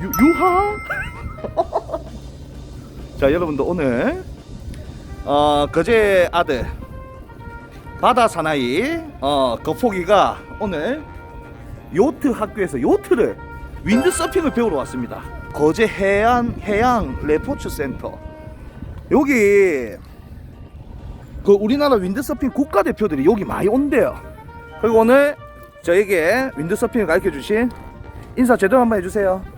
유, 유하? 자, 여러분들 오늘 어, 거제 아들 바다 사나이 어, 거포기가 오늘 요트 학교에서 요트를 윈드 서핑을 배우러 왔습니다. 거제 해안 해양 레포츠 센터. 여기 그 우리나라 윈드 서핑 국가 대표들이 여기 많이 온대요. 그리고 오늘 저에게 윈드 서핑을 가르쳐 주신 인사 제대로 한번 해주세요.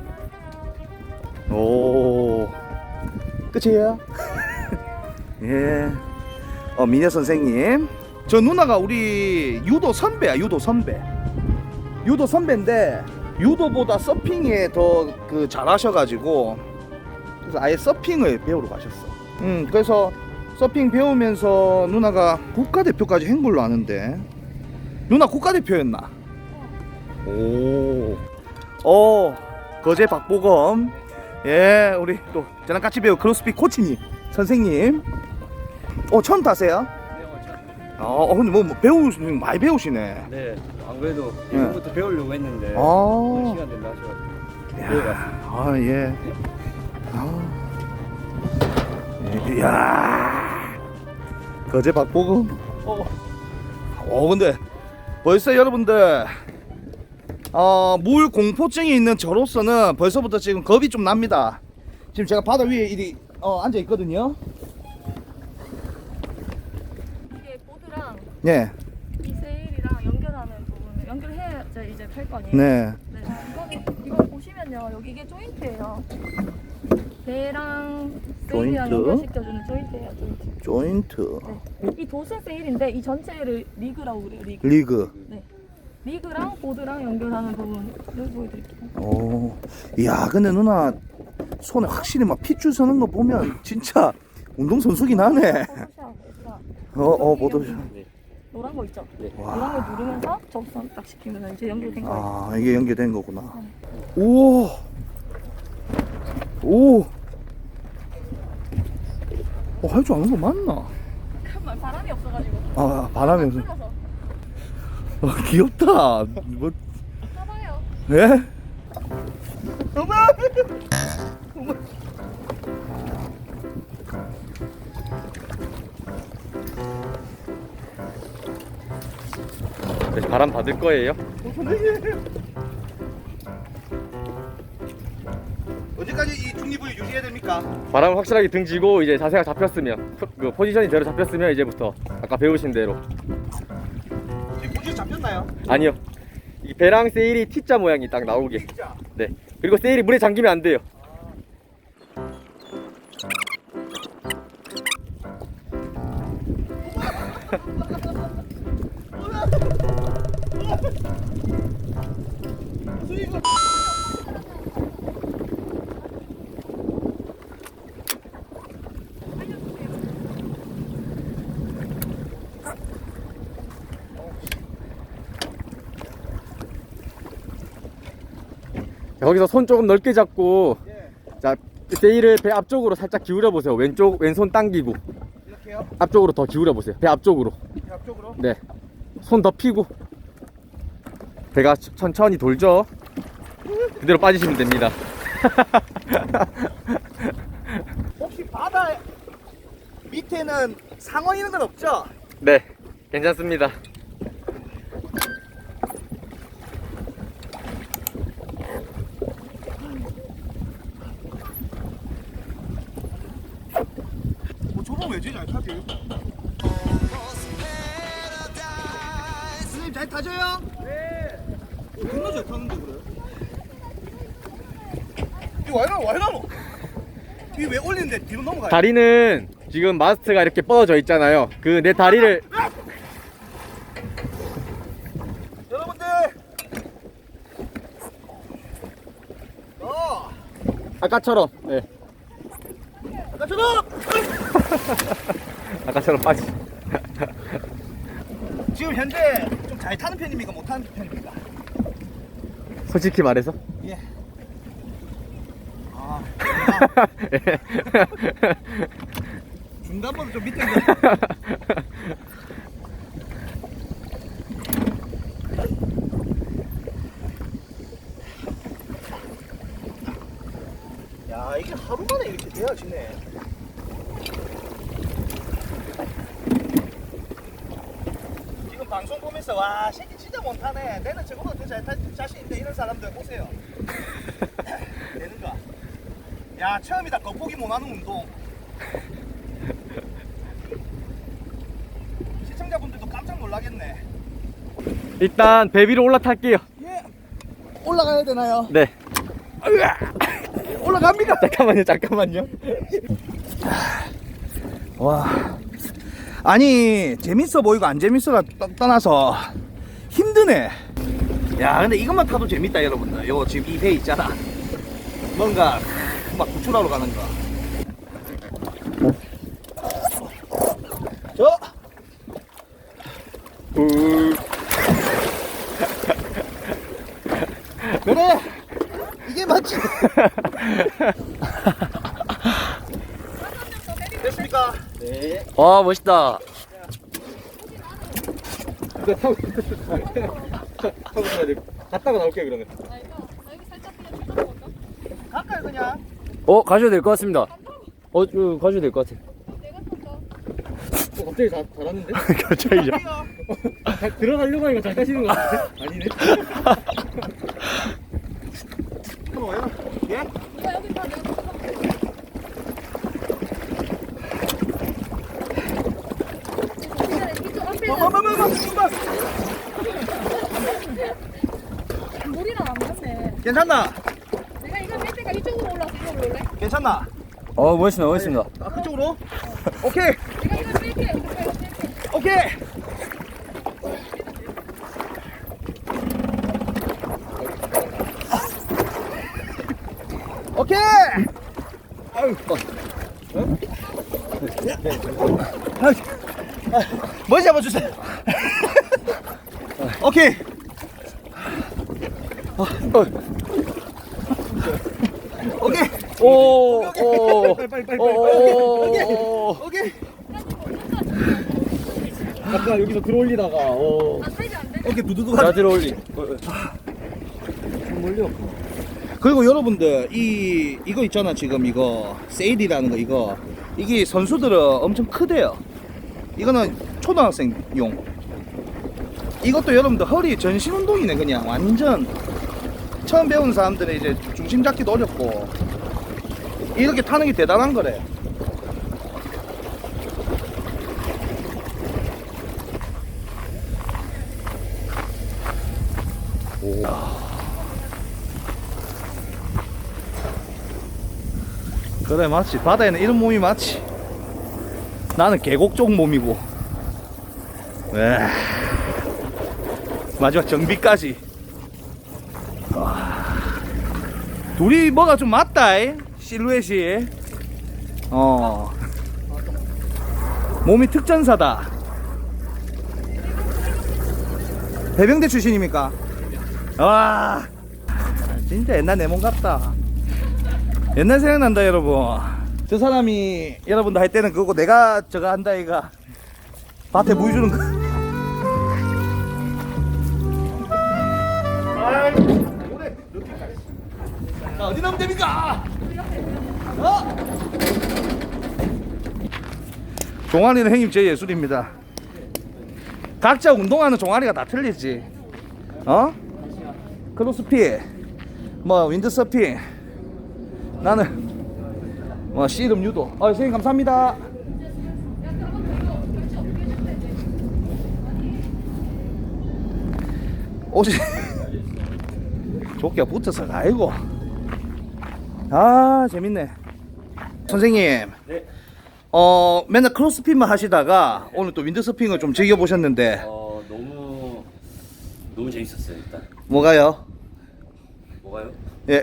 오, 끝이에요? 예. 어, 미녀 선생님. 저 누나가 우리 유도 선배야, 유도 선배. 유도 선배인데, 유도보다 서핑에 더 그 잘하셔가지고, 그래서 아예 서핑을 배우러 가셨어. 음, 그래서 서핑 배우면서 누나가 국가대표까지 한 걸로 아는데, 누나 국가대표였나? 오. 어, 거제 박보검. 예, 우리 또 저랑 같이 배우 크로스핏 코치님, 선생님. 어, 처음 타세요? 아, 어, 근데 뭐, 뭐 배우시는 많이 배우시네. 네, 안 그래도 네. 이번부터 배우려고 했는데 아. 오늘 시간 된다 하셔가지고 배워봤습니다. 아, 예. 아. 예, 이야. 거제 박보검. 어. 어, 근데 벌써 여러분들 어, 물 공포증이 있는 저로서는 벌써부터 지금 겁이 좀 납니다. 지금 제가 바다 위에 이리 어, 앉아 있거든요. 이게 보드랑 예. 이 세일이랑 연결하는 부분을 연결해야지 이제 팔 거 아니에요? 네. 네. 이거 이거 보시면요 여기 이게 조인트예요. 배랑 세일이랑 조인트? 연결시켜주는 조인트예요. 조인트. 조인트. 네. 이 도스 세일인데 이 전체를 리그라고 그래요. 리그. 리그. 네. 리그랑 보드랑 연결하는 부분을 보여드릴게요. 오. 이야, 근데 누나 손에 확실히 막 핏줄 서는 거 보면 진짜 운동선수긴 하네. 어, 어, 보도. 노란 거 있죠? 네. 와. 노란 거 누르면서 접선 딱 시키면 이제 연결된 거예요. 아 이게 연결된 거구나 오 오. 어, 할 줄 아는 거 맞나? 잠깐만 바람이 없어가지고. 아, 바람이 없어. 풀어서 어, 귀엽다. 뭐, 봐봐요. 예? 어머! 네, 바람 받을 거예요. 언제까지 이 중립을 유지해야 됩니까? 바람 확실하게 등지고 이제 자세가 잡혔으면 포- 그 포지션이 제대로 잡혔으면 이제부터 아까 배우신 대로 포지 잡혔나요? 아니요. 이 배랑 세일이 T자 모양이 딱 나오게. 네. 그리고 세일이 물에 잠기면 안 돼요. 여기서 손 조금 넓게 잡고 자 세일을 배 앞쪽으로 살짝 기울여 보세요. 왼쪽 왼손 당기고 이렇게요? 앞쪽으로 더 기울여 보세요. 배 앞쪽으로. 이 앞쪽으로? 네. 손 더 피고 배가 천- 천천히 돌죠. 그대로 빠지시면 됩니다. 혹시 바다 밑에는 상어 이런 건 없죠? 네. 괜찮습니다. 왜 제일 잘 타지? 선생님 잘 타줘요? 네. 어, 겁나 잘 타는데 그래? 이거 와이라 와이라노? 이게 왜 올리는데 뒤로 넘어가요? 다리는 지금 마스트가 이렇게 뻗어져 있잖아요. 그 내 다리를 여러분들. 어, 아까처럼 네. 아까처럼 아까처럼 빠지. 지금 현재 좀 잘 타는 편입니까? 못 타는 편입니까? 솔직히 말해서 예. 아, 중간보다 좀 밑에 있는 야 이게 하루 만에 이렇게 돼야지네. 지금 방송 보면서 와 새끼 진짜 못하네. 내는 저거보다 더잘 자신 있는데 이런 사람들 보세요. 되는가? 야 처음이다 겉보기 못하는 운동. 시청자분들도 깜짝 놀라겠네. 일단 배 위로 올라탈게요. 예. 올라가야 되나요? 네. 올라갑니다. 잠깐만요, 잠깐만요. 와. 아니, 재밌어 보이고 안 재밌어가 떠- 떠나서 힘드네. 야, 근데 이것만 타도 재밌다, 여러분들. 요 지금 이 배 있잖아. 뭔가 막 구출하러 가는 거. 저. 그래. 이게 맞지. 됐습니까? 네. 와, 멋있다. 이거 타고, 타고 가야 돼. 갔다가 나올게요, 그러면. 아 이거 여기 살짝 그냥? 어, 가셔도 될 것 같습니다. 어, 어, 가셔도 될 것 같아. 내가 탔다. 어, 갑자기 잘, 잘하는데? 갑자기 잘. 들어가려고 하니까 잘 가시는 거 같아. 아니네. 들어와요. 예? 이거 여기 다 내가 탔다. 이쪽 앞에 뭐, 뭐, 뭐, 뭐, 뭐, 뭐. 물이랑 안 맞네. 괜찮나? 내가 이거 뺄 때가 이쪽으로 올라서 이쪽으로 올래? 괜찮나? 어, 멋있습니다, 멋있습니다. 아, 그쪽으로? 오케이, 내가 이거 뺄게. 내가 이거 뺄게. 오케이. 오케이. 아유, 어? 아유, 아, 머리 잡아주세요. 오케이. 오케이. 오, 오, 빨리, 빨리, 빨리, 빨리, 오, 빨리. 오. 오케이. 아까 여기서 들어올리다가, 오. 안 되지 안 되지. 오케이, 두두두. 자, 들어올리. 몰려. 그리고 여러분들 이 이거 있잖아 지금 이거 세일이라는 거 이거 이게 선수들은 엄청 크대요. 이거는 초등학생용. 이것도 여러분들 허리 전신 운동이네 그냥 완전 처음 배우는 사람들은 이제 중심 잡기도 어렵고 이렇게 타는 게 대단한 거래. 그래 맞지. 바다에는 이런 몸이 맞지. 나는 계곡 쪽 몸이고. 에. 마지막 정비까지 와. 둘이 뭐가 좀 맞다 이? 실루엣이. 어. 몸이 특전사다. 해병대 출신입니까? 와. 진짜 옛날 내 몸 같다. 옛날 생각난다 여러분. 저 사람이 여러분도 할 때는 그거고 내가 저거 한다 이가 밭에 물 주는 거 자 어디 나면 됩니까 어? 종아리는 형님 제 예술입니다 각자 운동하는 종아리가 다 틀리지 어? 크로스핏 뭐 윈드서핑 나는 뭐 씨름 유도. 아 선생님 감사합니다. 옷이 조끼가 붙어서 아이고. 아 재밌네. 선생님. 네. 어 맨날 크로스핏만 하시다가 오늘 또 윈드서핑을 좀 즐겨 보셨는데 어 너무 너무 재밌었어요 일단 뭐가요? 뭐가요? 예.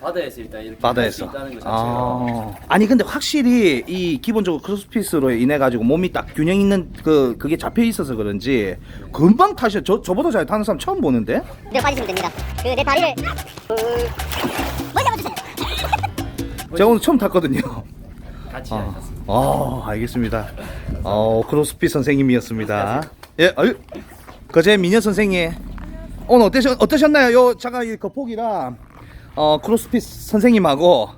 바다에서 일단 이렇게 바다에서. 할수 있다는 것 자체가 아. 아니 근데 확실히 이 기본적으로 크로스핏으로 인해 가지고 몸이 딱 균형 있는 그 그게 잡혀 있어서 그런지 금방 타셔. 저 저보다 잘 타는 사람 처음 보는데. 그대로 빠지시면 됩니다. 그 내 다리를. 제가 오늘 처음 탔거든요. 같이 아, 하셨습니다. 아 알겠습니다. 어 크로스핏 선생님이었습니다. 예, 아유, 그제 미녀 선생님 오늘 어떠셨 어떠셨나요? 요 잠깐 이 거폭이랑 어 크로스핏 선생님하고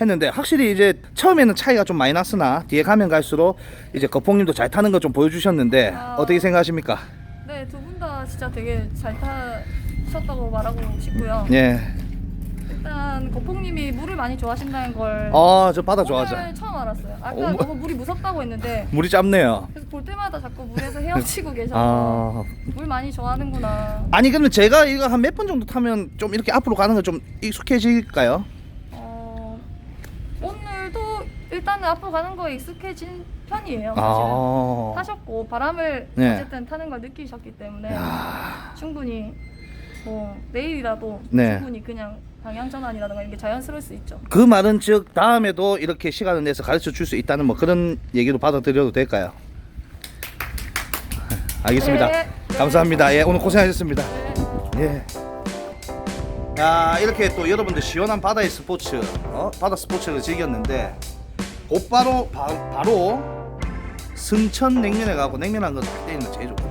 했는데 확실히 이제 처음에는 차이가 좀 많이 났으나 뒤에 가면 갈수록 이제 거폭님도 잘 타는 거 좀 보여주셨는데 아. 어떻게 생각하십니까? 네, 두 분 다 진짜 되게 잘 타셨다고 말하고 싶고요. 예. 일단 거폭님이 물을 많이 좋아하신다는 걸 아, 저 바다 좋아하죠. 오늘 처음 알았어요. 아까 어머. 너무 물이 무섭다고 했는데 물이 짧네요. 그래서 볼 때마다 자꾸 물에서 헤엄치고 계셔서 아. 물 많이 좋아하는구나. 아니 그러면 제가 이거 한 몇 번 정도 타면 좀 이렇게 앞으로 가는 거 좀 익숙해질까요? 어, 오늘도 일단은 앞으로 가는 거에 익숙해진 편이에요. 사실은. 아. 타셨고 바람을 네. 어쨌든 타는 걸 느끼셨기 때문에 야. 충분히 뭐 내일이라도 네. 충분히 그냥 방향 전환이라든가 이게 자연스러울 수 있죠. 그 말은 즉 다음에도 이렇게 시간을 내서 가르쳐 줄 수 있다는 뭐 그런 얘기로 받아들여도 될까요? 알겠습니다. 네. 감사합니다. 예, 오늘 고생하셨습니다. 네. 예. 야, 이렇게 또 여러분들 시원한 바다의 스포츠, 어? 바다 스포츠를 즐겼는데 곧바로 바, 바로 승천 냉면에 가고 냉면 한거 때리는 게 제일 좋고